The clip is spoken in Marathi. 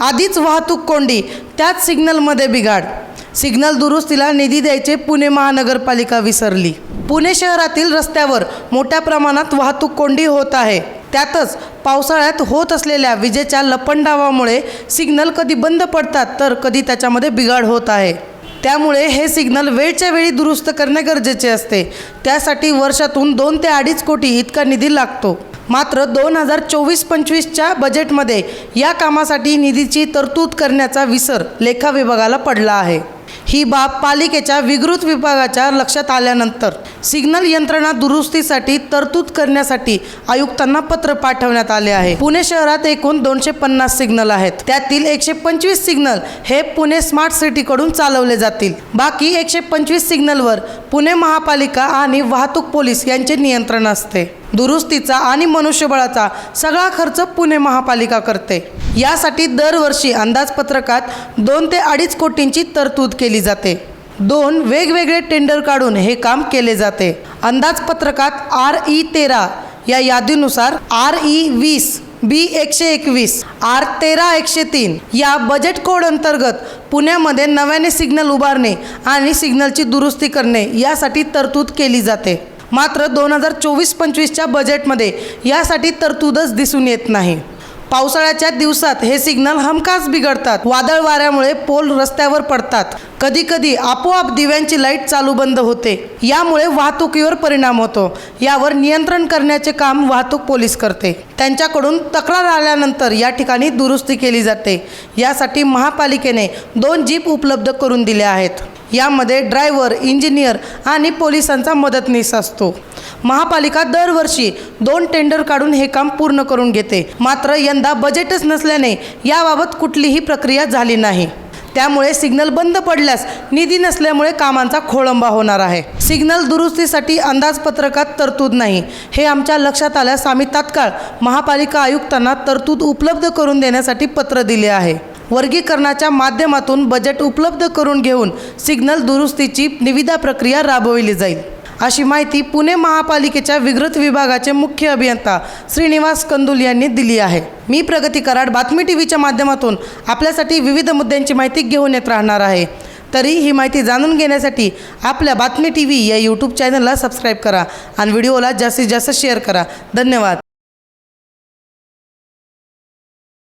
आधीच वाहतूक कोंडी त्याच सिग्नलमध्ये बिघाड. सिग्नल दुरुस्तीला निधी द्यायचे पुणे महानगरपालिका विसरली. पुणे शहरातील रस्त्यावर मोठ्या प्रमाणात वाहतूक कोंडी होत आहे. त्यातच पावसाळ्यात होत असलेल्या विजेच्या लपंडावामुळे सिग्नल कधी बंद पडतात तर कधी त्याच्यामध्ये बिघाड होत आहे. त्यामुळे हे सिग्नल वेळच्या वेळी दुरुस्त करणे गरजेचे असते. त्यासाठी वर्षातून दोन ते अडीच कोटी इतका निधी लागतो. मात्र दोन हजार चोवीस पंचवीसच्या बजेटमध्ये या कामासाठी निधीची तरतूद करण्याचा विसर लेखा विभागाला पडला आहे. ही बाब पालिकेच्या विकृत विभागाच्या लक्षात आल्यानंतर सिग्नल यंत्रणा दुरुस्तीसाठी तरतूद करण्यासाठी आयुक्तांना पत्र पाठवण्यात आले आहे. पुणे शहरात एकूण दोनशे पन्नास सिग्नल आहेत. त्यातील एकशे पंचवीस सिग्नल हे पुणे स्मार्ट सिटीकडून चालवले जातील. बाकी एकशे पंचवीस सिग्नलवर पुणे महापालिका आणि वाहतूक पोलीस यांचे नियंत्रण असते. दुरुस्तीचा आणि मनुष्यबळाचा सगळा खर्च पुणे महापालिका करते. यासाठी दरवर्षी अंदाजपत्रकात दोन ते अडीच कोटींची तरतूद केली जाते. दोन वेगवेगळे टेंडर काढून हे काम केले जाते. अंदाजपत्रकात आर ई तेरा या यादीनुसार आर ई वीस बी एकशे एकवीस आर तेरा एकशे तीन या बजेट कोड अंतर्गत पुण्यामध्ये नव्याने सिग्नल उभारणे आणि सिग्नलची दुरुस्ती करणे यासाठी तरतूद केली जाते. मात्र दोन हजार चोवीस पंचवीसच्या बजेटमध्ये यासाठी तरतूदच दिसून येत नाही. पावसाळ्याच्या दिवसात हे सिग्नल हमखास बिघडतात. वादळ वाऱ्यामुळे पोल रस्त्यावर पडतात. कधी कधी आपोआप दिव्यांची लाइट चालू बंद होते. यामुळे वाहतुकीवर परिणाम होतो. यावर नियंत्रण करण्याचे काम वाहतूक पोलीस करते. त्यांच्याकडून तक्रार आल्यानंतर या ठिकाणी दुरुस्ती केली जाते. यासाठी महापालिकेने दोन जीप उपलब्ध करून दिल्या आहेत. यामध्ये ड्रायव्हर इंजिनियर आणि पोलिसांचा मदतनीस असतो. महापालिका दरवर्षी दोन टेंडर काढून हे काम पूर्ण करून घेते. मात्र यंदा बजेटच नसल्याने याबाबत कुठलीही प्रक्रिया झाली नाही. त्यामुळे सिग्नल बंद पडल्यास निधी नसल्यामुळे कामांचा खोळंबा होणार आहे. सिग्नल दुरुस्तीसाठी अंदाजपत्रकात तरतूद नाही. हे आमच्या लक्षात आल्यास आम्ही तात्काळ महापालिका आयुक्तांना तरतूद उपलब्ध करून देण्यासाठी पत्र दिले आहे. वर्गीकरणाच्या माध्यमातून बजेट उपलब्ध करून घेऊन सिग्नल दुरुस्तीची निविदा प्रक्रिया राबविली जाईल. अशी माहिती पुणे महापालिकेच्या विगृत विभागाचे मुख्य अभियंता श्रीनिवास कंदुल यांनी दिली आहे. मी प्रगती कराड बातमी टी व्हीच्या माध्यमातून आपल्यासाठी विविध मुद्द्यांची माहिती घेऊन येत राहणार आहे. तरी ही माहिती जाणून घेण्यासाठी आपल्या बातमी टी व्ही या यूट्यूब चॅनलला सबस्क्राईब करा आणि व्हिडिओला जास्तीत जास्त शेअर करा. धन्यवाद.